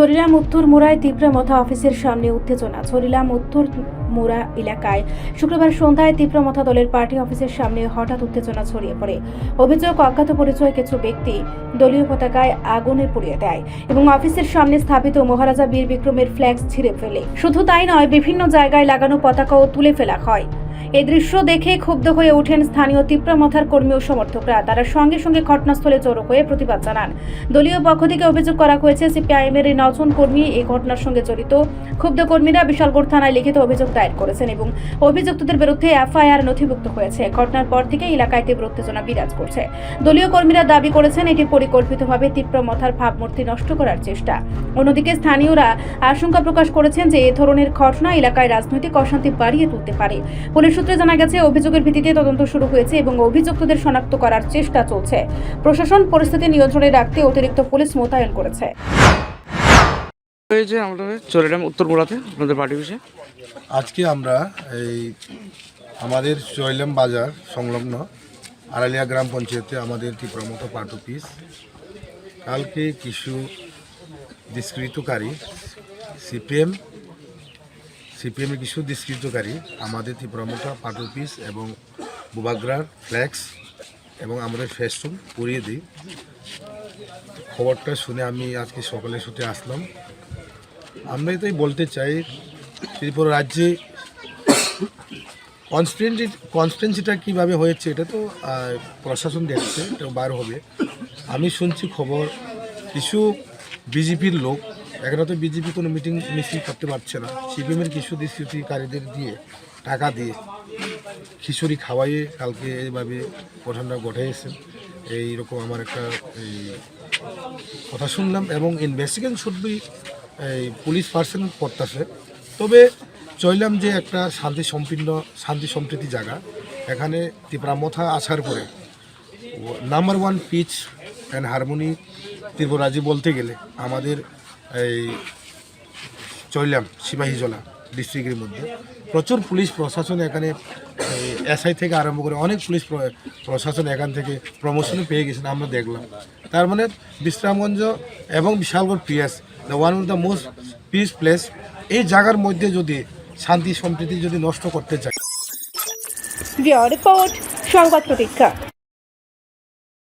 ছরিলাম উত্তর মোড়ায় তীব্র মথা অফিসের সামনে উত্তেজনা। ছরিলাম উত্তর মোড়া এলাকায় শুক্রবার সন্ধ্যায় তীব্র মথা দলের পার্টি অফিসের সামনে হঠাৎ উত্তেজনা ছড়িয়ে পড়ে। অভিযোগ, অজ্ঞাত পরিচয় কিছু ব্যক্তি দলীয় পতাকায় আগুনে পুড়িয়ে দেয় এবং অফিসের সামনে স্থাপিত মহারাজা বীর বিক্রমের ফ্ল্যাক্স ছিঁড়ে ফেলে। শুধু তাই নয়, বিভিন্ন জায়গায় লাগানো পতাকাও তুলে ফেলা হয়। এই দৃশ্য দেখে ক্ষুব্ধ হয়ে ওঠেন স্থানীয় তীব্রমথার কর্মী ও সমর্থকরা। তারা সঙ্গে সঙ্গে ঘটনাস্থলে জড়ো হয়ে প্রতিবাদ জানান। দলীয় পক্ষ থেকে অভিযোগ করা হয়েছে, সিপিআইএমের এই নজন কর্মী এই ঘটনার সঙ্গে জড়িত। ক্ষুব্ধ কর্মীরা বিশালগড় থানায় লিখিত অভিযোগ দায়ের করেছেন এবং অভিযুক্তদের বিরুদ্ধে এফআইআর নথিভুক্ত হয়েছে। ঘটনার পর থেকে এলাকায় তীব্র উত্তেজনা বিরাজ করছে। দলীয় কর্মীরা দাবি করেছেন, এটি পরিকল্পিতভাবে তীব্রমথার ভাবমূর্তি নষ্ট করার চেষ্টা। অন্যদিকে স্থানীয়রা আশঙ্কা প্রকাশ করেছেন যে এ ধরনের ঘটনা এলাকায় রাজনৈতিক অশান্তি বাড়িয়ে তুলতে পারে। পুলিশ সূত্রে জানা গেছে অভিযোগের ভিত্তিতে তদন্ত শুরু হয়েছে এবং অভিযুক্তদের শনাক্ত করার চেষ্টা চলছে। প্রশাসন পরিস্থিতি নিয়ন্ত্রণে রাখতে অতিরিক্ত পুলিশ মোতায়েন করেছে। হয়েছে আপনাদের পার্টি অফিসে। আজকে আমরা এই আমাদের চৈলাম বাজার সংলগ্ন আড়ালিয়া গ্রাম পঞ্চায়েতে আমাদের তীব্রমত পার্ট অফিস। কালকে কিছু দুষ্কৃতকারী সিপিএম সিপিএমের কিছু দুষ্কৃতকারী আমাদের তীব্রমত পার্ট অফিস এবং বুবাগ্রার ফ্ল্যাক্স এবং আমাদের ফেস্টুন পুড়িয়ে দিই। খবরটা শুনে আমি আজকে সকালে ছুটে আসলাম। আমরা এটাই বলতে চাই, ত্রিপুরা রাজ্যে কনস্টেন্সি কনস্টেন্সিটা কীভাবে হয়েছে এটা তো প্রশাসন দেখছে, এটা বার হবে। আমি শুনছি খবর, কিছু বিজেপির লোক এখানে তো বিজেপি কোনো মিটিং, মিছিল করতে পারছে না। সিপিএমের কিছু দুষ্কৃতিকারীদের দিয়ে টাকা দিয়ে খিচুড়ি খাওয়াইয়ে কালকে এইভাবে ঘটনাটা ঘটাইয়েছেন এইরকম আমার একটা এই কথা শুনলাম এবং ইনভেস্টিগেশন শুড বি এই পুলিশ পার্সন করতেছে। তবে চইলাম যে একটা শান্তি সম্পূর্ণ, শান্তি সম্প্রীতি জায়গা। এখানে ত্রিপুরামথা আসার পরে number one peace and harmony ত্রিপুরাজি বলতে গেলে আমাদের এই চইলাম সিপাহীজলা ডিস্ট্রিক্টের মধ্যে। প্রচুর পুলিশ প্রশাসন এখানে এসআই থেকে আরম্ভ করে অনেক পুলিশ প্রশাসন এখান থেকে প্রমোশনও পেয়ে গেছেন, আমরা দেখলাম। তার মানে বিশ্রামগঞ্জ এবং Bishalgarh PS the one of the most peace place এই জায়গার মধ্যে যদি শান্তি, সম্প্রীতি যদি নষ্ট করতে চায়। রিপোর্ট, সংবাদ প্রতীক্ষা।